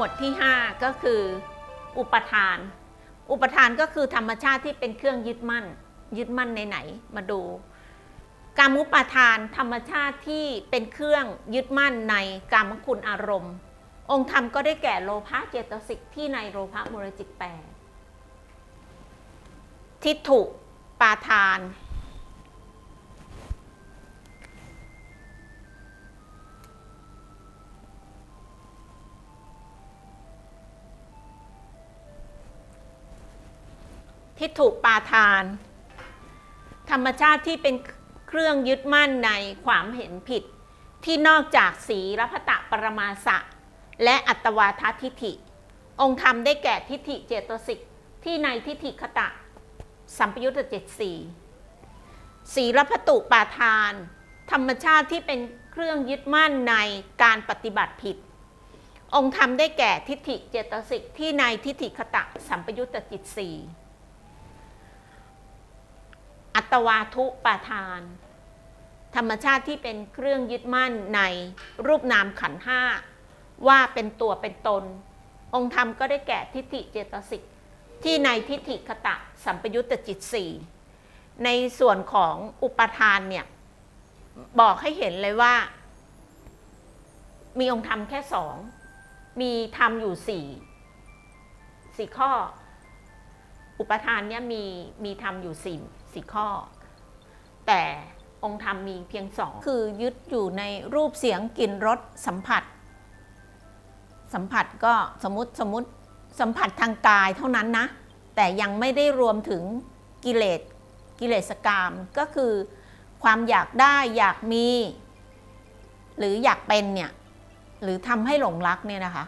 วดที่ 5 ก็คืออุปทาน อุปทานก็คือธรรมชาติที่เป็นเครื่องยึดมั่น ยึดมั่นในไหนมาดูกามุปาทานธรรมชาติที่เป็นเครื่องยึดมั่นในกามคุณอารมณ์ องค์ธรรมก็ได้แก่โลภะเจตสิกที่ในโลภะมูลจิตแปดทิฏฐุปาทาน ทิฏฐุปาทาน ธรรมชาติที่เป็นเครื่องยึดมั่นในความเห็นผิด ที่นอกจากสีรพตะปรมาสะ และอัตวาททิฏฐิ องค์ธรรมได้แก่ทิฏฐิเจตสิกที่ในทิฏฐิคตะ สัมปยุตตเจ็ดสี่สีรพตุปาทาน ธรรมชาติที่เป็นเครื่องยึดมั่นในการปฏิบัติผิด องค์ธรรมได้แก่ทิฏฐิเจตสิกที่ในทิฏฐิคตะสัมปยุตตจิตสี่ อัตวาทุปาทาน ธรรมชาติที่เป็นเครื่องยึดมั่นในรูปนามขันธ์ห้าว่าเป็นตัวเป็นตน องค์ธรรมก็ได้แก่ทิฏฐิเจตสิกที่ในทิฏฐิคตะสัมปยุตตจิตสี่ในส่วนของอุปทานเนี่ย บอกให้เห็นเลยว่า มีองค์ธรรมแค่สอง มีธรรมอยู่สี่สี่ข้อ อุปทานเนี่ยมีมีธรรมอยู่สี่สี่ข้อ แต่องค์ธรรมมีเพียงสองคือยึดอยู่ในรูปเสียงกลิ่นรสสัมผัส สัมผัสก็สมมติสมมติสัมผัสทางกายเท่านั้นนะ แต่ยังไม่ได้รวมถึงกิเลสกิเลสกรรมก็คือความอยากได้อยากมี หรืออยากเป็นเนี่ยหรือทำให้หลงรักเนี่ยนะคะ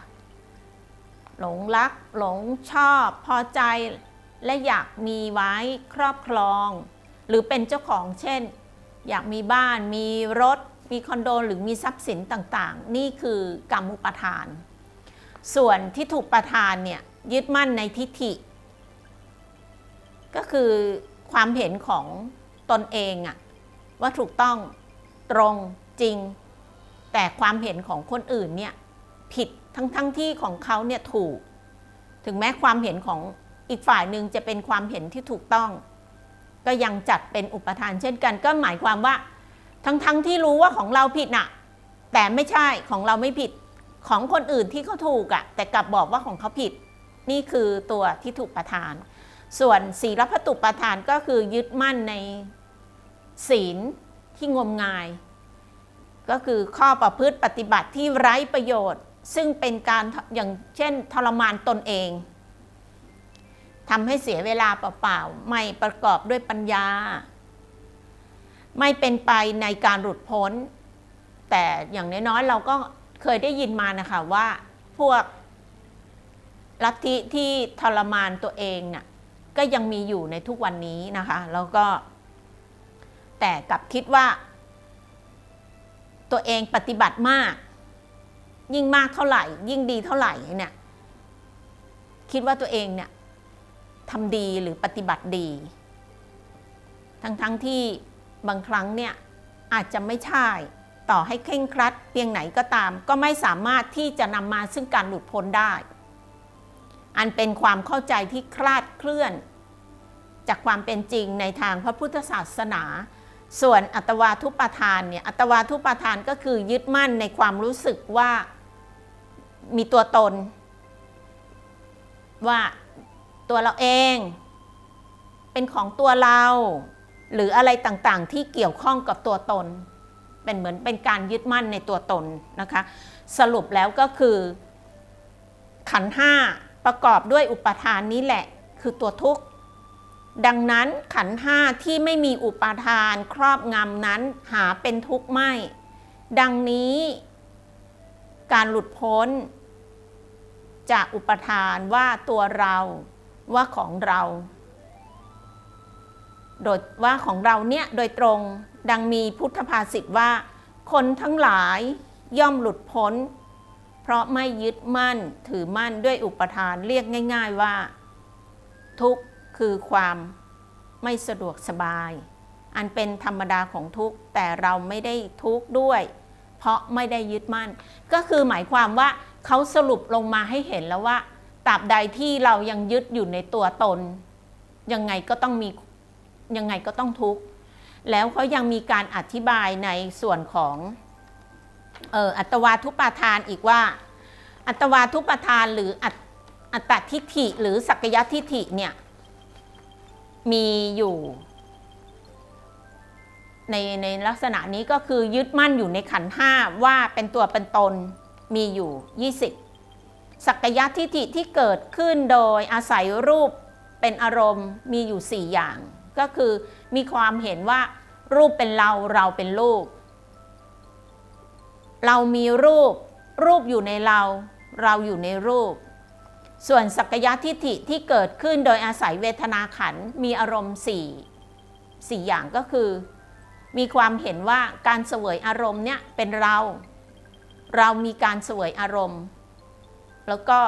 หลงรักหลงชอบพอใจ และอยากมีไว้ครอบครอง หรือเป็นเจ้าของเช่น อยากมีบ้านมีรถ มีคอนโดหรือมีทรัพย์สินต่างๆ นี่คือกรรมุปทาน ส่วนที่ถูกประทานเนี่ยยึดมั่นในทิฏฐิ ก็คือความเห็นของตนเองอะว่าถูกต้องตรงจริง แต่ความเห็นของคนอื่นเนี่ยผิดทั้งๆทที่ของเขาเนี่ยถูก ถึงแม้ความเห็นของ อีกฝ่ายหนึ่งจะเป็นความเห็นที่ถูกต้อง ก็ยังจัดเป็นอุปทานเช่นกัน ก็หมายความว่า ทั้งๆทที่รู้ว่าของเราผิดน่ะ แต่ไม่ใช่ของเราไม่ผิดของคนอื่นที่เขาถูกอะแต่กลับบอกว่าของเขาผิด นี่คือตัวที่ถูกประทาน ส่วนศีลพัตุประทานก็คือยึดมั่นในศีลที่งมงาย ก็คือข้อประพฤติปฏิบัติที่ไร้ประโยชน์ ซึ่งเป็นการอย่างเช่นทรมานตนเอง ทำให้เสียเวลาเปล่าๆ ไม่ประกอบด้วยปัญญา ไม่เป็นไปในการหลุดพ้น แต่อย่างน้อยๆ เราก็เคยได้ยินมานะคะว่าพวกลัทธิที่ทรมานตัวเองน่ะก็ยังมีอยู่ในทุกวันนี้นะคะ แล้วก็ แต่กลับคิดว่า ตัวเองปฏิบัติมาก ยิ่งมากเท่าไหร่ ยิ่งดีเท่าไหร่เนี่ยคิดว่าตัวเองเนี่ย ทำดีหรือปฏิบัติดี ทั้งๆทที่บางครั้งเนี่ยอาจจะไม่ใช่ ต่อให้เคร่งครัดเพียงไหนก็ตาม ก็ไม่สามารถที่จะนำมาซึ่งการหลุดพ้นได้ อันเป็นความเข้าใจที่คลาดเคลื่อน จากความเป็นจริงในทางพระพุทธศาสนา ส่วนอัตวาทุปาทานเนี่ยอัตวาทุปาทานก็คือยึดมั่นในความรู้สึกว่ามีตัวตน ว่า ตัวเราเอง เป็นของตัวเรา หรืออะไรต่างๆ ที่เกี่ยวข้องกับตัวตน เป็นเหมือนเป็นการยึดมั่นในตัวตนนะคะ สรุปแล้วก็คือ ขันห้าประกอบด้วยอุปทานนี้แหละ คือตัวทุกข์ ดังนั้นขันห้าที่ไม่มีอุปทานครอบงำนั้นหาเป็นทุกข์ไม่ ดังนี้การหลุดพ้นจากอุปทานว่าตัวเรา ว่าของเรา โดยว่าของเราเนี่ยโดยตรงดังมีพุทธภาษิตว่า คนทั้งหลายย่อมหลุดพ้น เพราะไม่ยึดมั่นถือมั่นด้วยอุปทานเรียกง่าย ๆว่า ทุกข์คือความไม่สะดวกสบาย อันเป็นธรรมดาของทุกข์แต่เราไม่ได้ทุกข์ด้วย เพเพราะไม่ได้ยึดมั่น ก็คือหมายความว่าเขาสรุปลงมาให้เห็นแล้วว่า ตราบใดที่เรายังยึดอยู่ในตัวตน ยังไงก็ต้องมียังไงก็ต้องทุกข์ แล้วเขายังมีการอธิบายในส่วนของอ,อัตวาทุปาทานอีกว่า อัตวาทุปาทานหรืออัตอัตทิฏฐิหรือสักยทิฏฐิเนี่ย มีอยู่ในในลักษณะนี้ก็คือยึดมั่นอยู่ในขันห้าว่าเป็นตัวเป็นตนมีอยู่ 20 สักยทิฏฐิที่เกิดขึ้นโดยอาศัยรูปเป็นอารมณ์มีอยู่ 4 อย่าง ก็คือมีความเห็นว่ารูปเป็นเราเราเป็นรูป เรามีรูป รูปอยู่ในเรา เราอยู่ในรูป ส่วนสักยทิฏฐิที่เกิดขึ้นโดยอาศัยเวทนาขันมีอารมณ์4 4อย่างก็คือ มีความเห็นว่าการเสวยอารมณ์เนี่ยเป็นเรา เรามีการเสวยอารมณ์ แล้วก็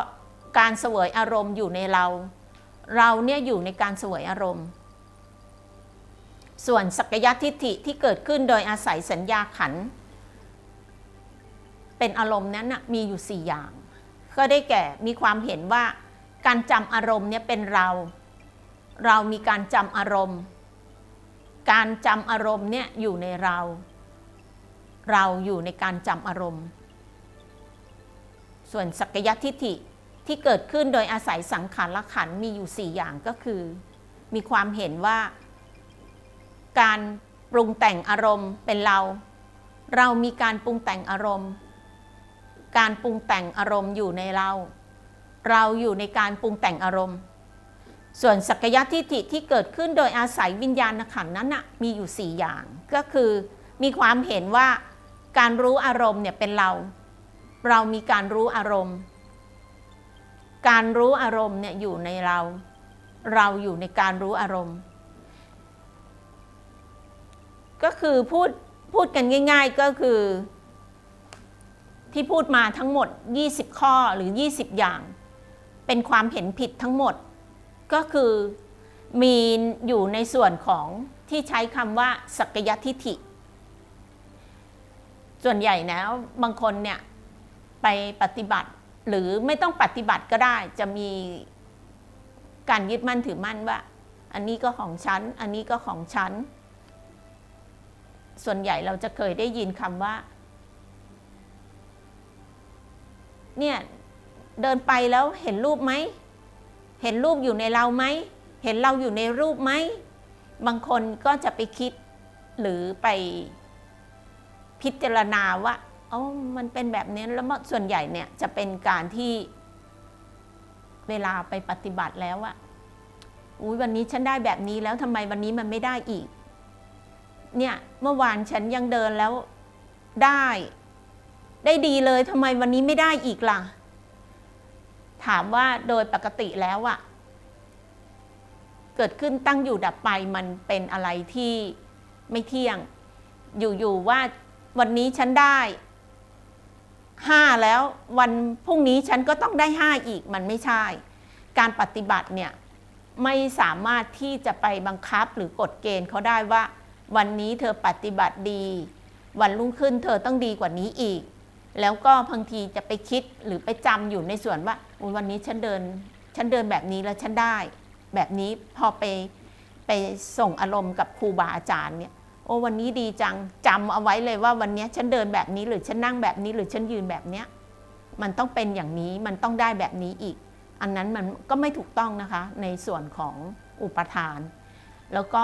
การเสวยอารมณ์อยู่ในเรา เราเนี่ยอยู่ในการเสวยอารมณ์ ส่วนสักยทิฏฐิที่เกิดขึ้นโดยอาศัยสัญญาขัน เป็นอารมณ์นั้นนะมีอยู่ 4 อย่าง ก็ได้แก่มีความเห็นว่าการจำอารมณ์เนี่ยเป็นเรา เรามีการจำอารมณ์ การจำอารมณ์เนี่ยอยู่ในเรา เราอยู่ในการจำอารมณ์ ส่วนสักยทิฏฐิที่เกิดขึ้นโดยอาศัยสังขารละขันมีอยู่ 4 อย่างก็คือ มีความเห็นว่า การปรุงแต่งอารมณ์เป็นเรา เรามีการปรุงแต่งอารมณ์ การปรุงแต่งอารมณ์อยู่ในเรา เราอยู่ในการปรุงแต่งอารมณ์ ส่วนสักยทิฏฐิที่เกิดขึ้นโดยอาศัยวิญญาณขันนั้นนะมีอยู่ 4 อย่าง ก็คือ มีความเห็นว่าการรู้อารมณ์เนี่ยเป็นเรา เรามีการรู้อารมณ์ การรู้อารมณ์เนี่ยอยู่ในเรา เราอยู่ในการรู้อารมณ์ ก็คือพูดพูดกันง่าย ๆก็คือ ที่พูดมาทั้งหมด 20 ข้อหรือ 20 อย่าง เป็นความเห็นผิดทั้งหมด ก็คือมีอยู่ในส่วนของที่ใช้คำว่า สักยทิฏฐิ ส่วนใหญ่แล้วบางคนเนี่ย ไปปฏิบัติ หรือไม่ต้องปฏิบัติก็ได้ จะมีการยึดมั่นถือมั่นว่า อันนี้ก็ของฉัน อันนี้ก็ของฉัน ส่วนใหญ่เราจะเคยได้ยินคำว่า เนี่ยเดินไปแล้วเห็นรูปไหม เห็นรูปอยู่ในเราไหม เห็นเราอยู่ในรูปไหม บางคนก็จะไปคิดหรือไปพิจารณาว่า อ๋อมันเป็นแบบนี้แล้วส่วนใหญ่เนี่ยจะเป็นการที่เวลาไปปฏิบัติแล้วอะอุ้ยวันนี้ฉันได้แบบนี้แล้วทำไมวันนี้มันไม่ได้อีก เนี่ยเมื่อวานฉันยังเดินแล้วได้ ได้ดีเลยทำไมวันนี้ไม่ได้อีกล่ะ ถามว่าโดยปกติแล้วอะเกิดขึ้นตั้งอยู่ดับไปมันเป็นอะไรที่ไม่เที่ยง อยู่ๆว่าวันนี้ฉันได้ ห้าแล้ววันพรุ่งนี้ฉันก็ต้องได้ห้าอีกมันไม่ใช่ การปฏิบัติเนี่ยไม่สามารถที่จะไปบังคับหรือกฎเกณฑ์เขาได้ว่า วันนี้เธอปฏิบัติดี วันรุ่งขึ้นเธอต้องดีกว่านี้อีก แล้วก็บางทีจะไปคิดหรือไปจำอยู่ในส่วนว่าวันนี้ฉันเดินฉันเดินแบบนี้แล้วฉันได้ แบบนี้พอไปไปส่งอารมณ์กับครูบาอาจารย์เนี่ย โอ้วันนี้ดีจังจำเอาไว้เลยว่าวันนี้ฉันเดินแบบนี้หรือฉันนั่งแบบนี้หรือฉันยืนแบบเนี้ยมันต้องเป็นอย่างนี้มันต้องได้แบบนี้อีก อันนั้นมันก็ไม่ถูกต้องนะคะ ในส่วนของอุปทาน แล้วก็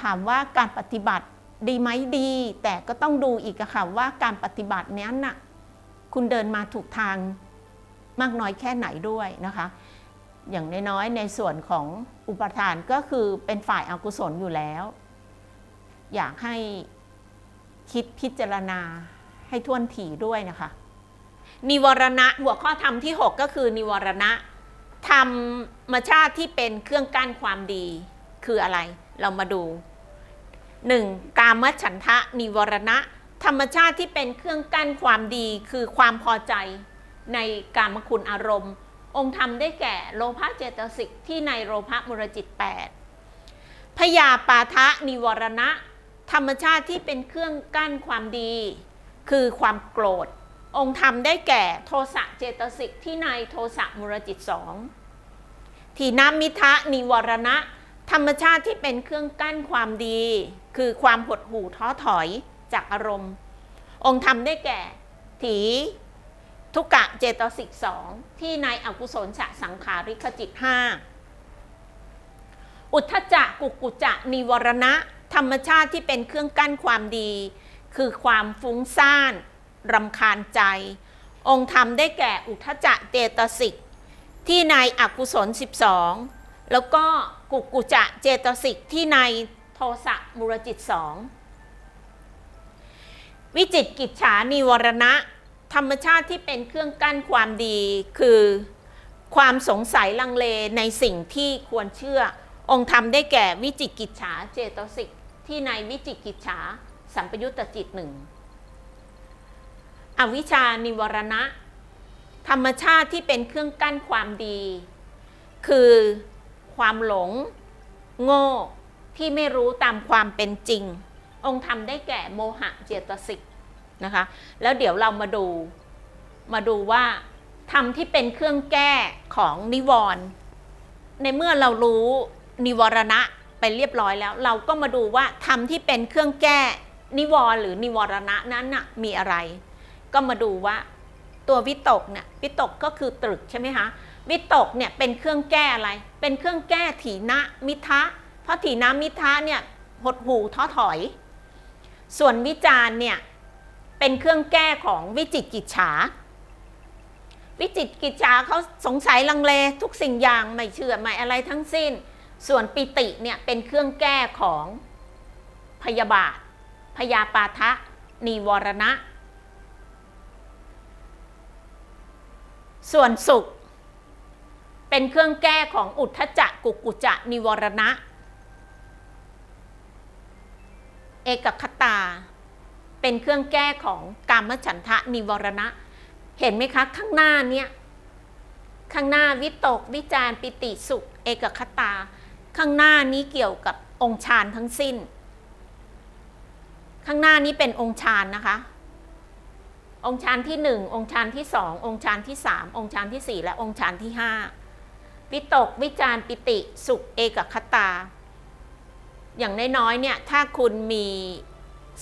ถามว่าการปฏิบัติดีไหมดี แต่ก็ต้องดูอีกอะค่ะว่าการปฏิบัตินี้ยน่ะคุณเดินมาถูกทางมากน้อยแค่ไหนด้วยนะคะ อย่างน้อยๆในส่วนของอุปทานก็คือเป็นฝ่ายอากุศลอยู่แล้ว อยากให้คิดพิจารณาให้ท่วนถี่ด้วยนะคะ นิวรณะหัวข้อธรรมที่ 6 ก็คือ นิวรณะธรรมชาติที่เป็นเครื่องกั้นความดีคืออะไร เรามาดู 1. กามฉันทะนิวรณะ ธรรมชาติที่เป็นเครื่องกั้นความดีคือความพอใจในกามคุณอารมณ์ องค์ธรรมได้แก่โลภะเจตสิกที่ในโลภะมุรจิต 8 พยาปาทะนิวรณะ ธรรมชาติที่เป็นเครื่องกั้นความดี คือความโกรธ องค์ธรรมได้แก่โทสะเจตสิกที่ในโทสะมุรจิตสองทีนามิทะนิวรณะ ธรรมชาติที่เป็นเครื่องกั้นความดี คือความหดหู่ท้อถอยจากอารมณ์ องค์ธรรมได้แก่ ถี ทุกกะเจตสิกสองที่ในอกุศลสะสังขาริกจิตห้าอุทธจักกุกุจะนิวรณะ ธรรมชาติที่เป็นเครื่องกั้นความดี คือความฟุ้งซ่านรำคาญใจ องค์ธรรมได้แก่อุทธจักเจตสิก ที่ในอกุศล 12 แล้วก็กุกุจะเจตสิกที่ในโทสะมุรจิตสองวิจิตกิจฉานิวรณะ ธรรมชาติที่เป็นเครื่องกั้นความดีคือความสงสัยลังเลในสิ่งที่ควรเชื่อ องค์ธรรมได้แก่วิจิกิจฉาเจตสิกที่ในวิจิกิจฉาสัมปยุตตจิตหนึ่งอวิชชานิวรณะ ธรรมชาติที่เป็นเครื่องกั้นความดี คือความหลง โง่ที่ไม่รู้ตามความเป็นจริง องค์ธรรมได้แก่โมหะเจตสิก นะคะ แล้วเดี๋ยวเรามาดูมาดูว่าธรรมที่เป็นเครื่องแก้ของนิวรณ์ในเมื่อเรารู้นิวรณะไปเรียบร้อยแล้ว เราก็มาดูว่าธรรมที่เป็นเครื่องแก้นิวรณ์หรือนิวรณะนั้นน่ะมีอะไร ก็มาดูว่าตัววิตกเนี่ยวิตกก็คือตรึกใช่ไหมคะวิตกเนี่ยเป็นเครื่องแก้อะไร เป็นเครื่องแก้ถีนะมิทะ เพราะถีนะมิทะเนี่ยหดหูท้อถอย ส่วนวิจารเนี่ย เป็นเครื่องแก้ของวิจิตกิจฉา วิจิตกิจฉาเขาสงสัยลังเลทุกสิ่งอย่างไม่เชื่อไม่อะไรทั้งสิ้น ส่วนปิติเนี่ยเป็นเครื่องแก้ของพยาบาท พยาปาทะ นิวรณะ ส่วนสุข เป็นเครื่องแก้ของอุทธจักกุกุจะ นิวรณะ เอกคตา เป็นเครื่องแก้ของกามฉันทะนิวรณะ เห็นไหมคะ ข้างหน้าเนี่ยข้างหน้าวิตกวิจารปิติสุข เอกคตา ข้างหน้านี้เกี่ยวกับองค์ฌานทั้งสิ้น ข้างหน้านี้เป็นองค์ฌานนะคะ องค์ฌานที่หนึ่งองค์ฌานที่สององค์ฌานที่สามองค์ฌานที่สี่และองค์ฌานที่ห้าวิตกวิจารปิติสุขเอกคตา อย่างน้อยๆเนี่ยถ้าคุณมี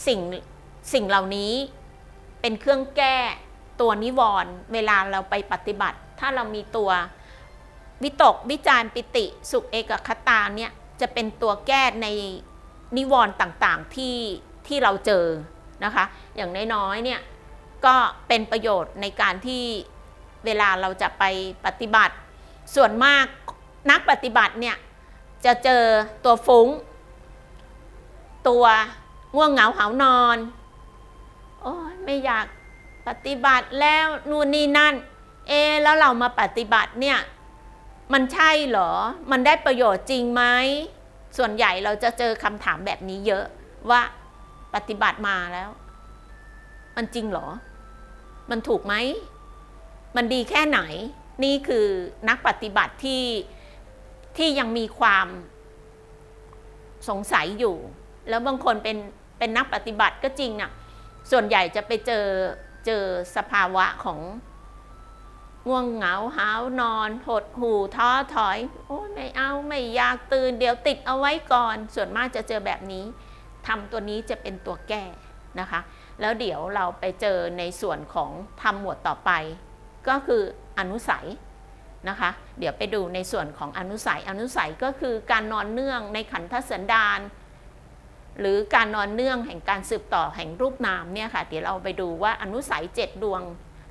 สิ่ง สิ่งเหล่านี้เป็นเครื่องแก้ตัวนิวรณ์เวลาเราไปปฏิบัติ ถ้าเรามีตัววิตกวิจารปิติสุขเอกคตาเนี่ยจะเป็นตัวแก้ในนิวรณ์ต่างๆที่ที่เราเจอนะคะ อย่างน้อยๆเนี่ยก็เป็นประโยชน์ในการที่เวลาเราจะไปปฏิบัติ ส่วนมากนักปฏิบัติเนี่ยจะเจอตัวฟุ้ง ตัวง่วงเหงาหานอน โอ้ยไม่อยากปฏิบัติแล้วนู่นนี่นั่น เอแล้วเรามาปฏิบัติเนี่ย มันใช่เหรอ มันได้ประโยชน์จริงไหมส่วนใหญ่เราจะเจอคำถามแบบนี้เยอะว่าปฏิบัติมาแล้ว มันจริงเหรอ มันถูกไหม มันดีแค่ไหน นี่คือนักปฏิบัติที่ที่ยังมีความสงสัยอยู่ แล้วบางคนเป็นเป็นนักปฏิบัติก็จริงน่ะ ส่วนใหญ่จะไปเจอเจอสภาวะของง่วงเหงาหาวนอนหดหูท้อถอย โอ้ไม่เอาไม่อยากตื่น เดี๋ยวติดเอาไว้ก่อน ส่วนมากจะเจอแบบนี้ทำตัวนี้จะเป็นตัวแก้นะคะ แล้วเดี๋ยวเราไปเจอในส่วนของทำหมวดต่อไป ก็คืออนุสัยนะคะ เดี๋ยวไปดูในส่วนของอนุสัยอนุสัยก็คือการนอนเนื่องในขันธสันดาน หรือการนอนเนื่องแห่งการสืบต่อแห่งรูปนามเนี่ยค่ะ เดี๋ยวเราไปดูว่าอนุสัยเจ็ดดวง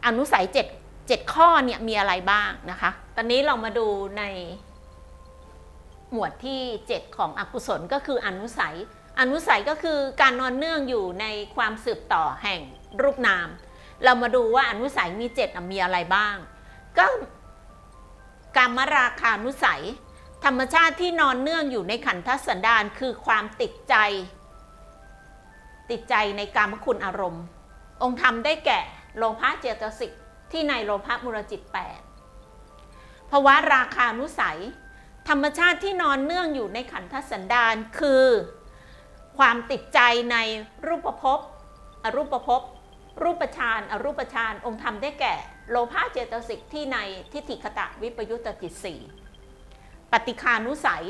อนุสัยเจ็ดเจ็ดข้อเนี่ยมีอะไรบ้างนะคะ ตอนนี้เรามาดูในหมวดที่ 7 ของอกุศลก็คืออนุสัย อนุสัยก็คือการนอนเนื่องอยู่ในความสืบต่อแห่งรูปนาม เรามาดูว่าอนุสัยมีเจ็ดมีอะไรบ้าง ก็การมราคานุสัย ธรรมชาติที่นอนเนื่องอยู่ในขันธสันดานคือความติดใจ ติดใจในกามคุณอารมณ์ องค์ธรรมได้แก่โลภะเจตสิกที่ในโลภะมุรจิต8ภาวะราคานุสัย ธรรมชาติที่นอนเนื่องอยู่ในขันธสันดานคือ ความติดใจในรูปภพอรูปภพรูปฌานอรูปฌานองค์ธรรมได้แก่ โลภะเจตสิกที่ในทิฏฐิคตะวิปยุตตจิตสี่ปฏิคานุสัย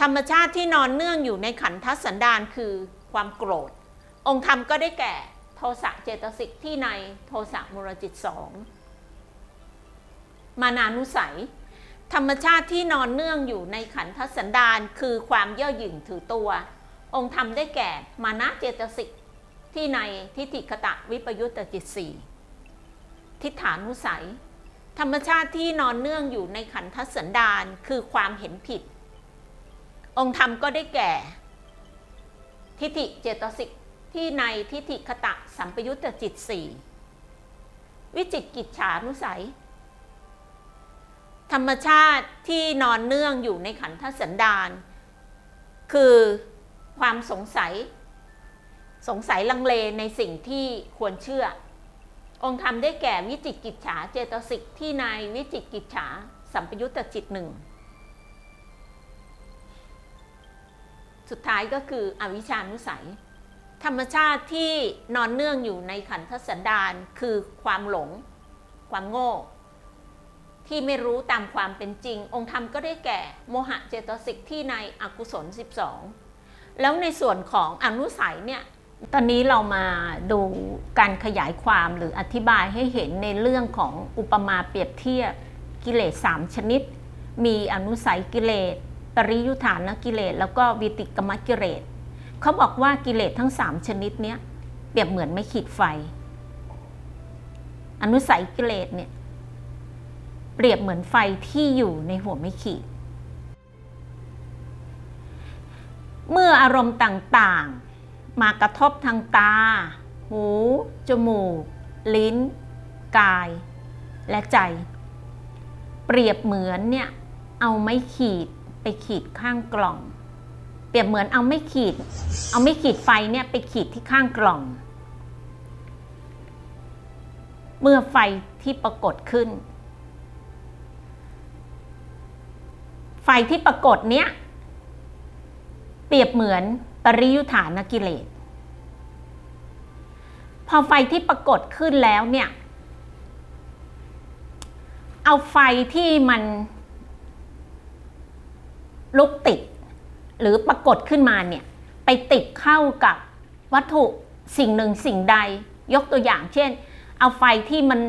ธรรมชาติที่นอนเนื่องอยู่ในขันธสันดานคือความโกรธ องค์ธรรมก็ได้แก่โทสะเจตสิกที่ในโทสะมูลจิตสองมานานุสัย ธรรมชาติที่นอนเนื่องอยู่ในขันธสันดานคือความเย่อหยิ่งถือตัว องค์ธรรมได้แก่มานะเจตสิกที่ในทิฏฐิคตะวิปยุตตจิตสี่ทิฏฐานุสัย ธรรมชาติที่นอนเนื่องอยู่ในขันธสันดานคือความเห็นผิด องค์ธรรมก็ได้แก่ ทิฏฐิเจตสิก ที่ในทิฏฐิคตะสัมปยุตตจิตสี่วิจิตกิจฉานุสัย ธรรมชาติที่นอนเนื่องอยู่ในขันธสันดาน คือความสงสัย สงสัยลังเลในสิ่งที่ควรเชื่อ องค์ธรรมได้แก่วิจิตกิจฉาเจตสิกที่ในวิจิตกิจฉาสัมปยุตตจิตหนึ่งสุดท้ายก็คืออวิชานุสัย ธรรมชาติที่นอนเนื่องอยู่ในขันธสันดานคือความหลง ความโง่ ที่ไม่รู้ตามความเป็นจริง องค์ธรรมก็ได้แก่โมหะเจตสิกที่ในอกุศล 12 แล้วในส่วนของอนุสัยเนี่ยตอนนี้เรามาดูการขยายความหรืออธิบายให้เห็นในเรื่องของอุปมาเปรียบเทียบกิเลสสามชนิด มีอนุสัยกิเลส ปริยุทธานกิเลส แล้วก็วิติกรรมกิเลส เขาบอกว่ากิเลสทั้งสามชนิดเนี้ยเปรียบเหมือนไม่ขีดไฟ อนุสัยกิเลสเนี่ย เปรียบเหมือนไฟที่อยู่ในหัวไม่ขีด เมื่ออารมณ์ต่างๆ มากระทบทางตา หู จมูก ลิ้น กาย และใจ เปรียบเหมือนเนี่ย เอาไม้ขีดไปขีดข้างกล่อง รียบเหมือนเอาไม่ขีด เอาไม่ขีดไฟเนี่ยไปขีดที่ข้างกล่อง เมื่อไฟที่ปรากฏขึ้น ไฟที่ปรากฏเนี้ยเปรียบเหมือนปริยุทธานกิเลส พอไฟที่ปรากฏขึ้นแล้วเนี่ย เอาไฟที่มันลุกติด หรือปรากฏขึ้นมาเนี่ยไปติดเข้ากับวัตถุสิ่งหนึ่งสิ่งใด ยกตัวอย่างเช่น เอาไฟที่มัน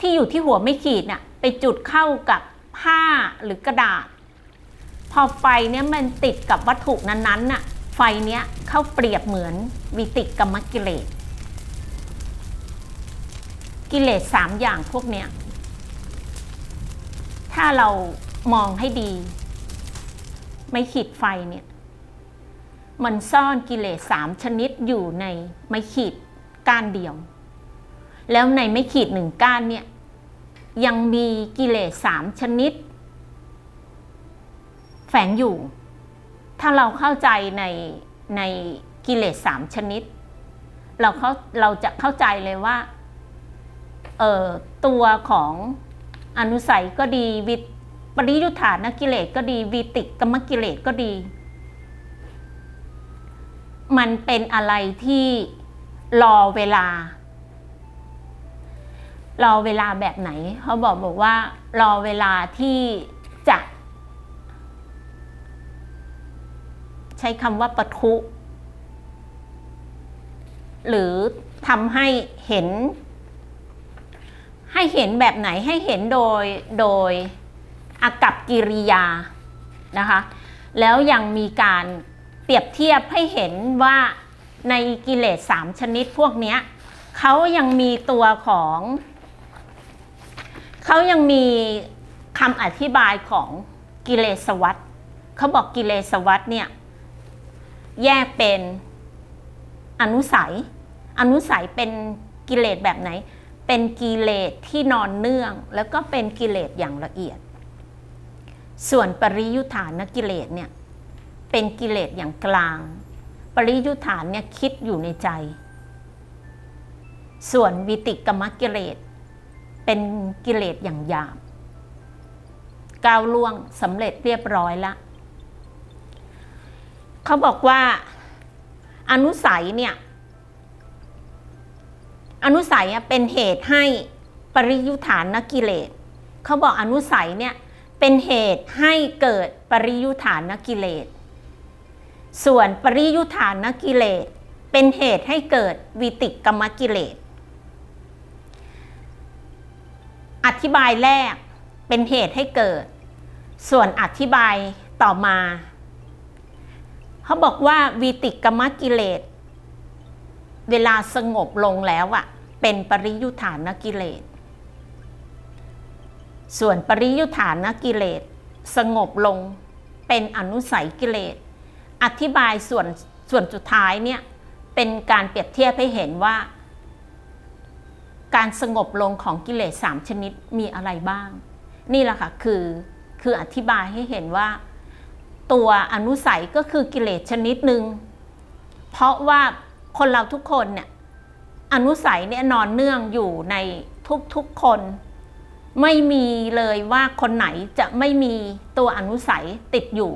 ที่อยู่ที่หัวไม่ขีดน่ะไปจุดเข้ากับผ้าหรือกระดาษ พอไฟเนี้ยมันติดกับวัตถุนั้นๆน่ะไฟเนี้ยเข้าเปรียบเหมือนวิติกรรมกิเลส กิเลสสามอย่างพวกเนี้ยถ้าเรามองให้ดี ไม่ขีดไฟเนี่ย มันซ่อนกิเลสสามชนิดอยู่ในไม้ขีดก้านเดียว แล้วในไม้ขีดหนึ่งก้านเนี่ย ยังมีกิเลสสามชนิด แฝงอยู่ ถ้าเราเข้าใจในในกิเลสสามชนิด เราเขาเราจะเข้าใจเลยว่า เออตัวของอนุสัยก็ดีวิ ปริยุทธานกิเลสก็ดีวิติกรรมกิเลสก็ดี มันเป็นอะไรที่รอเวลา รอเวลาแบบไหน เขาบอกบอกว่า รอเวลาที่จะ ใช้คำว่าปะทุ หรือทำให้เห็น ให้เห็นแบบไหนให้เห็นโดยโดย อากับกิริยานะคะแล้วยังมีการเปรียบเทียบให้เห็นว่าในกิเลสสามชนิดพวกนี้เขายังมีตัวของเขายังมีคำอธิบายของกิเลสวัตเขาบอกกิเลสวัตเนี่ยแยกเป็นอนุสัย อนุสัยเป็นกิเลสแบบไหน เป็นกิเลสที่นอนเนื่อง แล้วก็เป็นกิเลสอย่างละเอียด ส่วนปริยุทธานกิเลสเนี่ยเป็นกิเลสอย่างกลาง ปริยุทธานเนี่ยคิดอยู่ในใจ ส่วนวิติกรรมกิเลสเป็นกิเลสอย่างหยาบก้าวล่วงสำเร็จเรียบร้อยละเขาบอกว่าอนุสัยเนี่ย อนุสัยอะเป็นเหตุให้ปริยุทธานกิเลสเขาบอกอนุสัยเนี่ย เป็นเหตุให้เกิดปริยุทธานกิเลส ส่วนปริยุทธานกิเลส เป็นเหตุให้เกิดวิติกรรมกิเลส อธิบายแรกเป็นเหตุให้เกิด ส่วนอธิบายต่อมาเขาบอกว่าวิติกรรมกิเลส เวลาสงบลงแล้วอะเป็นปริยุทธานกิเลส ส่วนปริยุทธานกิเลส สงบลงเป็นอนุสัยกิเลส อธิบายส่วนส่วนสุดท้ายเนี่ยเป็นการเปรียบเทียบให้เห็นว่า การสงบลงของกิเลสสามชนิดมีอะไรบ้าง นี่แหละค่ะคือคืออธิบายให้เห็นว่า ตัวอนุสัยก็คือกิเลสชนิดหนึ่งเพราะว่าคนเราทุกคนเนี่ยอนุสัยเนี่ยนอนเนื่องอยู่ในทุกๆคน ไม่มีเลยว่าคนไหนจะไม่มีตัวอนุสัยติดอยู่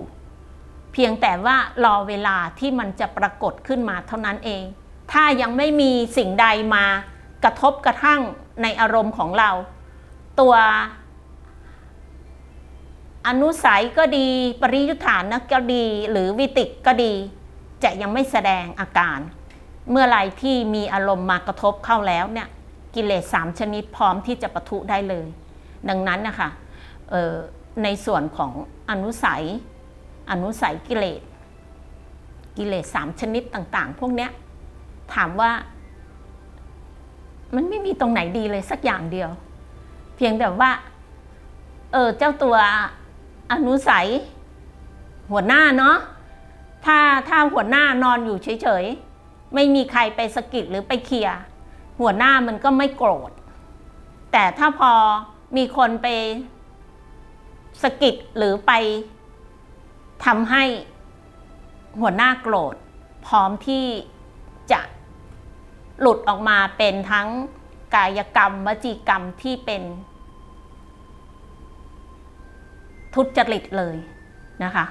เพียงแต่ว่ารอเวลาที่มันจะปรากฏขึ้นมาเท่านั้นเอง ถ้ายังไม่มีสิ่งใดมากระทบกระทั่งในอารมณ์ของเรา ตัวอนุสัยก็ดี ปริยุทธานก็ดี หรือวิติกก็ดี จะยังไม่แสดงอาการ เมื่อไรที่มีอารมณ์มากระทบเข้าแล้วเนี่ยกิเลสสามชนิดพร้อมที่จะปะทุได้เลย ดังนั้นนะคะในส่วนของอนุสัย อนุสัยกิเลส กิเลสสามชนิดต่างๆ พวกเนี้ยถามว่า มันไม่มีตรงไหนดีเลยสักอย่างเดียว เพียงแต่ว่า เออเจ้าตัวอนุสัย หัวหน้าเนาะถ้าถ้าหัวหน้านอนอยู่เฉยๆ ไม่มีใครไปสะกิดหรือไปเคลียร์หัวหน้ามันก็ไม่โกรธ แต่ถ้าพอ มีคนไปสะกิดหรือไปทำให้หัวหน้าโกรธ พร้อมที่จะหลุดออกมาเป็นทั้งกายกรรมวจีกรรมที่เป็น ทุจริตเลยนะคะ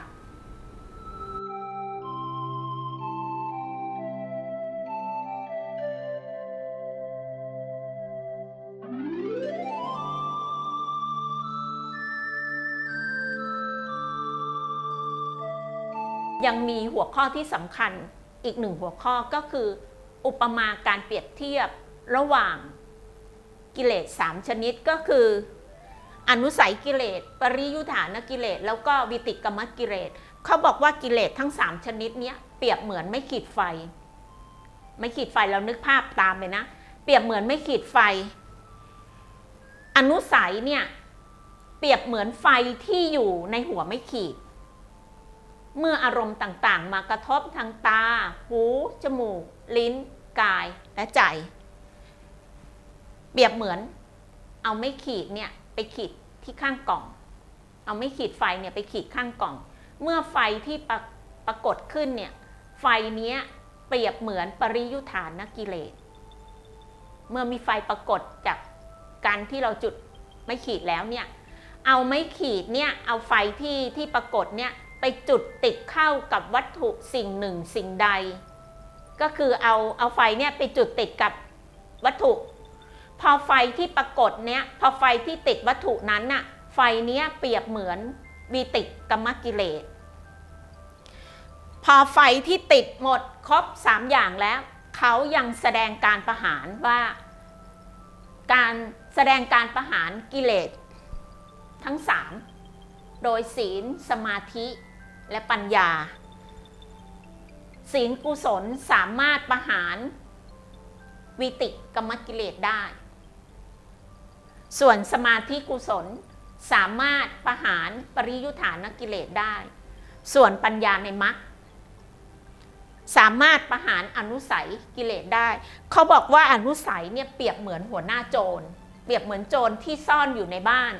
ยังมีหัวข้อที่สำคัญอีกหนึ่งหัวข้อก็คือ อุปมาการเปรียบเทียบระหว่างกิเลสสามชนิดก็คือ อนุสัยกิเลส ปริยุทธานกิเลส แล้วก็วิติกรรมกิเลสเขาบอกว่ากิเลสทั้งสามชนิดนี้เปรียบเหมือนไม่ขีดไฟ ไม่ขีดไฟเรานึกภาพตามเลยนะ เปรียบเหมือนไม่ขีดไฟ อนุสัยเนี่ยเปรียบเหมือนไฟที่อยู่ในหัวไม่ขีด เมื่ออารมณ์ต่างๆ มากระทบทางตา หู จมูก ลิ้น กาย และใจ เปรียบเหมือน เอาไม่ขีดเนี่ยไปขีดที่ข้างกล่อง เอาไม่ขีดไฟเนี่ยไปขีดข้างกล่อง เมื่อไฟที่ปรปรากฏขึ้นเนี่ย ไฟเนี้ยเปรียบเหมือนปริยุทธานนกิเลส เมื่อมีไฟปรากฏจากการที่เราจุดไม่ขีดแล้วเนี่ย เอาไม่ขีดเนี่ย เอาไฟที่ที่ปรากฏเนี่ย ไปจุดติดเข้ากับวัตถุสิ่งหนึ่งสิ่งใด ก็คือเอาเอาไฟเนี่ยไปจุดติดกับวัตถุ พอไฟที่ปรากฏเนี่ยพอไฟที่ติดวัตถุนั้นน่ะไฟเนี้ยเปรียบเหมือนวีติกรรมกิเลสพอไฟที่ติดหมดครบสามอย่างแล้วเขายังแสดงการประหารว่า การแสดงการประหารกิเลสทั้งสามโดยศีลสมาธิ และปัญญา ศีลกุศลสามารถประหารวิติกรรมกิเลสได้ ส่วนสมาธิกุศลสามารถประหารปริยุทธานกิเลสได้ ส่วนปัญญาในมรรคสามารถประหารอนุสัยกิเลสได้ เขาบอกว่าอนุสัยเนี่ยเปรียบเหมือนหัวหน้าโจร เปรียบเหมือนโจรที่ซ่อนอยู่ในบ้าน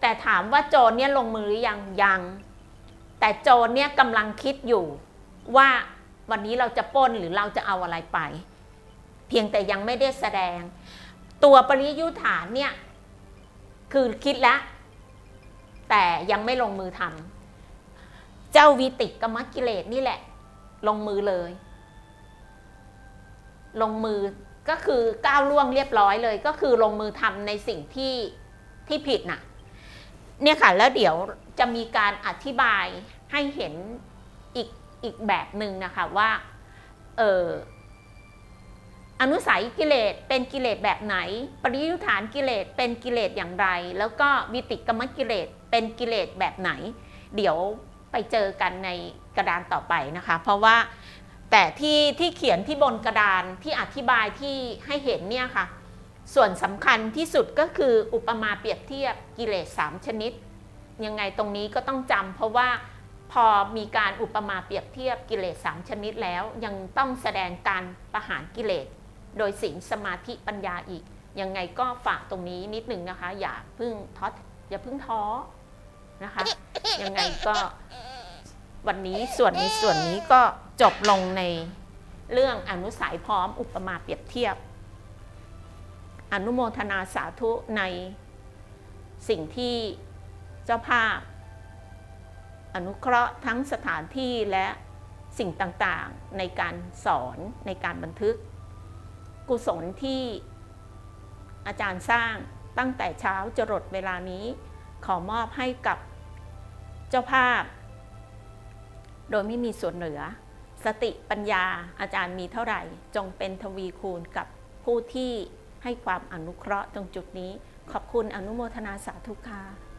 แต่ถามว่าโจรเนี่ยลงมือหรือยังยัง แต่โจรเนี่ยกำลังคิดอยู่ว่าวันนี้เราจะปล้นหรือเราจะเอาอะไรไป เพียงแต่ยังไม่ได้แสดง ตัวปริยุทธานเนี่ยคือคิดแล้ว แต่ยังไม่ลงมือทำเจ้าวิติกกรรมกิเลสนี่แหละ ลงมือเลย ลงมือก็คือก้าวล่วงเรียบร้อยเลย ก็คือลงมือทำในสิ่งที่ที่ผิดน่ะ เนี่ยค่ะ แล้วเดี๋ยว จะมีการอธิบายให้เห็นอีกอีกแบบหนึ่งนะคะว่าเอออนุสัยกิเลสเป็นกิเลสแบบไหน ปริยุทธานกิเลสเป็นกิเลสอย่างไร แล้วก็วิติกรรมกิเลสเป็นกิเลสแบบไหน เดี๋ยวไปเจอกันในกระดานต่อไปนะคะ เพราะว่าแต่ที่ที่เขียนที่บนกระดานที่อธิบายที่ให้เห็นเนี่ยค่ะ ส่วนสำคัญที่สุดก็คืออุปมาเปรียบเทียบกิเลสสามชนิด ยังไงตรงนี้ก็ต้องจำเพราะว่าพอมีการอุปมาเปรียบเทียบกิเลสสามชนิดแล้ว ยังต้องแสดงการประหารกิเลส โดยศีลสมาธิปัญญาอีก ยังไงก็ฝากตรงนี้นิดนึงนะคะ อย่าเพึ่งท้ออย่าเพึ่งท้อนะคะ ยังไงก็วันนี้ส่วนในส่วนนี้ก็จบลงในเรื่องอนุสัยพร้อมอุปมาเปรียบเทียบ อนุโมทนาสาธุในสิ่งที่ จ้าภาพ อนุเคราะห์ทั้งสถานที่และสิ่งต่างๆ ในการสอนในการบันทึก กุศลที่อาจารย์สร้างตั้งแต่เช้าจรดเวลานี้ ขอมอบให้กับเจ้าภาพ โดยไม่มีส่วนเหลือ สติปัญญาอาจารย์มีเท่าไหร่ จงเป็นทวีคูณกับผู้ที่ให้ความอนุเคราะห์ตรงจุดนี้ ขอบคุณอนุโมทนาสาธุค่ะ